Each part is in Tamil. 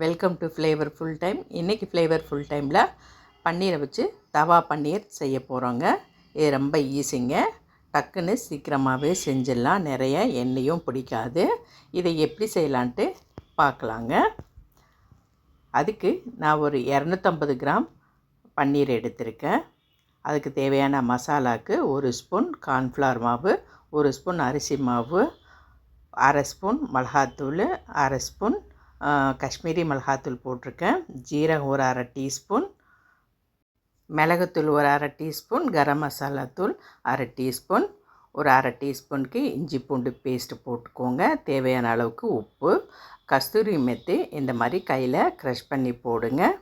Welcome to flavour full time இன்றைக்கி ஃப்ளேவர் ஃபுல் டைமில் பன்னீரை வச்சு தவா பன்னீர் செய்ய போகிறோங்க இது ரொம்ப ஈஸிங்க டக்குன்னு சீக்கிரமாகவே செஞ்சிடலாம். நிறைய எண்ணெயும் பிடிக்காது. இதை எப்படி செய்யலான்ட்டு பார்க்கலாங்க. அதுக்கு நான் ஒரு இரநூத்தம்பது கிராம் பன்னீர் எடுத்திருக்கேன். அதுக்கு தேவையான மசாலாவுக்கு ஒரு ஸ்பூன் கார்ன்ஃப்ளவர் மாவு ஒரு ஸ்பூன் அரிசி மாவு அரை ஸ்பூன் மிளகாத்தூள் அரை ஸ்பூன் காஷ்மீரி மிளகாத்தூள் போட்டிருக்கேன். ஜீரகம் ஒரு அரை டீஸ்பூன். மிளகுத்தூள் ஒரு அரை டீஸ்பூன். கரம் மசாலா தூள் அரை டீஸ்பூன். ஒரு அரை டீஸ்பூனுக்கு இஞ்சி பூண்டு பேஸ்ட்டு போட்டுக்கோங்க. தேவையான அளவுக்கு உப்பு கஸ்தூரி மெத்தி இந்த மாதிரி கையில் க்ரஷ் பண்ணி போடுங்க.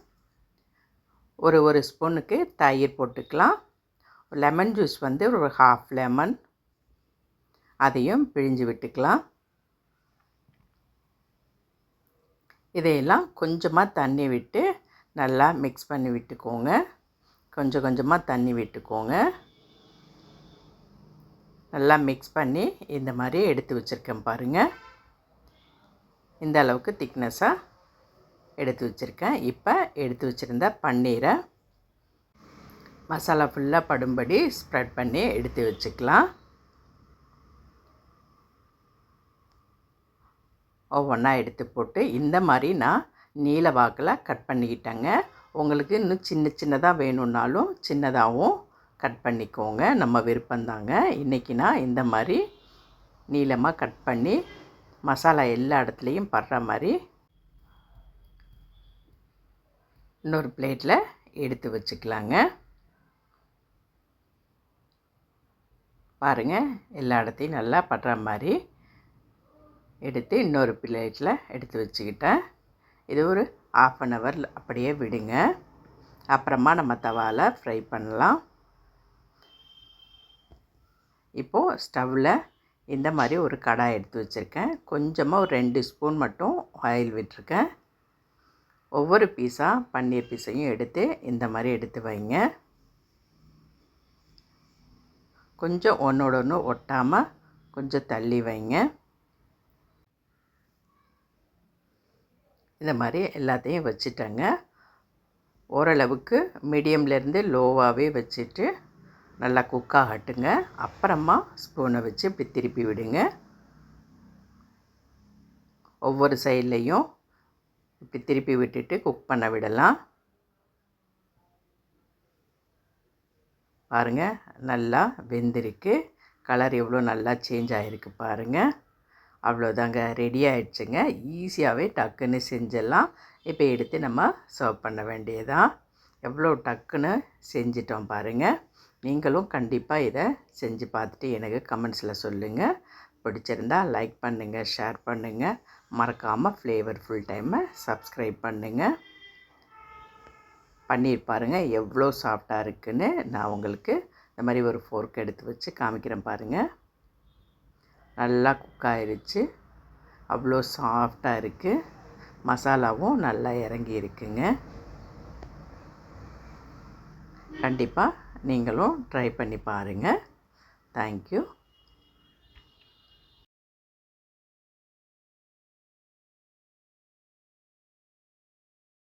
ஒரு ஒரு ஸ்பூனுக்கு தயிர் போட்டுக்கலாம். லெமன் ஜூஸ் வந்து ஒரு ஹாஃப் லெமன். அதையும் பிழிஞ்சு விட்டுக்கலாம். இதையெல்லாம் கொஞ்சமாக தண்ணி விட்டு நல்லா மிக்ஸ் பண்ணி விட்டுக்கோங்க. கொஞ்சம் கொஞ்சமாக தண்ணி விட்டுக்கோங்க. நல்லா மிக்ஸ் பண்ணி இந்த மாதிரி எடுத்து வச்சுருக்கேன் பாருங்கள் இந்த அளவுக்கு திக்னஸாக எடுத்து வச்சுருக்கேன். இப்போ எடுத்து வச்சுருந்த பன்னீரை மசாலா ஃபுல்லாக படும்படி ஸ்ப்ரெட் பண்ணி எடுத்து வச்சுக்கலாம். ஒவ்வொன்றா எடுத்து போட்டு இந்த மாதிரி நான் நீல வாக்கில் கட் பண்ணிக்கிட்டேங்க. உங்களுக்கு இன்னும் சின்ன சின்னதாக வேணும்னாலும் சின்னதாகவும் கட் பண்ணிக்கோங்க. நம்ம விருப்பந்தாங்க. இன்றைக்கி நான் இந்த மாதிரி நீளமாக கட் பண்ணி மசாலா எல்லா இடத்துலையும் படுற மாதிரி இன்னொரு பிளேட்டில் எடுத்து வச்சுக்கலாங்க. பாருங்கள் எல்லா இடத்தையும் நல்லா படுற மாதிரி எடுத்து இன்னொரு பிளேட்டில் எடுத்து வச்சுக்கிட்டேன். இது ஒரு ஆஃப் அன் ஹவர் அப்படியே விடுங்க. அப்புறமா நம்ம தவாவில் ஃப்ரை பண்ணலாம். இப்போது ஸ்டவ்வில் இந்த மாதிரி ஒரு கடாய் எடுத்து வச்சுருக்கேன். கொஞ்சமாக ஒரு ரெண்டு ஸ்பூன் மட்டும் ஆயில் விட்டுருக்கேன். ஒவ்வொரு பீஸாக பன்னீர் பீஸையும் எடுத்து இந்த மாதிரி எடுத்து வைங்க. கொஞ்சம் ஒன்றோட ஒன்று ஒட்டாமல் கொஞ்சம் தள்ளி வைங்க. இந்த மாதிரி எல்லாத்தையும் வச்சுட்டேங்க. ஓரளவுக்கு மீடியம்லேருந்து லோவாகவே வச்சுட்டு நல்லா குக் ஆகட்டுங்க. அப்புறமா ஸ்பூனை வச்சு இப்படி திருப்பி விடுங்க. ஒவ்வொரு சைட்லேயும் இப்படி திருப்பி விட்டுட்டு குக் பண்ண விடலாம். பாருங்கள் நல்லா வெந்திருக்கு. கலர் எவ்வளோ நல்லா சேஞ்ச் ஆகிருக்கு பாருங்கள் அவ்வளோதாங்க ரெடி ஆகிடுச்சுங்க ஈஸியாகவே டக்குன்னு செஞ்சிடலாம். இப்போ எடுத்து நம்ம சர்வ் பண்ண வேண்டியதான் எவ்வளோ டக்குன்னு செஞ்சிட்டோம் பாருங்கள் நீங்களும் கண்டிப்பாக இதை செஞ்சு பார்த்துட்டு எனக்கு கமெண்ட்ஸில் சொல்லுங்கள் பிடிச்சிருந்தா லைக் பண்ணுங்கள் ஷேர் பண்ணுங்கள் மறக்காமல் ஃப்ளேவர் ஃபுல் டைமை சப்ஸ்கிரைப் பண்ணுங்கள் பன்னீர் பாருங்கள் எவ்வளோ சாஃப்டாக இருக்குன்னு நான் உங்களுக்கு இந்த மாதிரி ஒரு ஃபோர்க் எடுத்து வச்சு காமிக்கிறேன் பாருங்கள் நல்லா குக் ஆயிருச்சு அவ்வளோ சாஃப்டாக இருக்குது மசாலாவும் நல்லா இறங்கி இருக்குங்க கண்டிப்பாக நீங்களும் ட்ரை பண்ணி பாருங்கள் தேங்க்யூ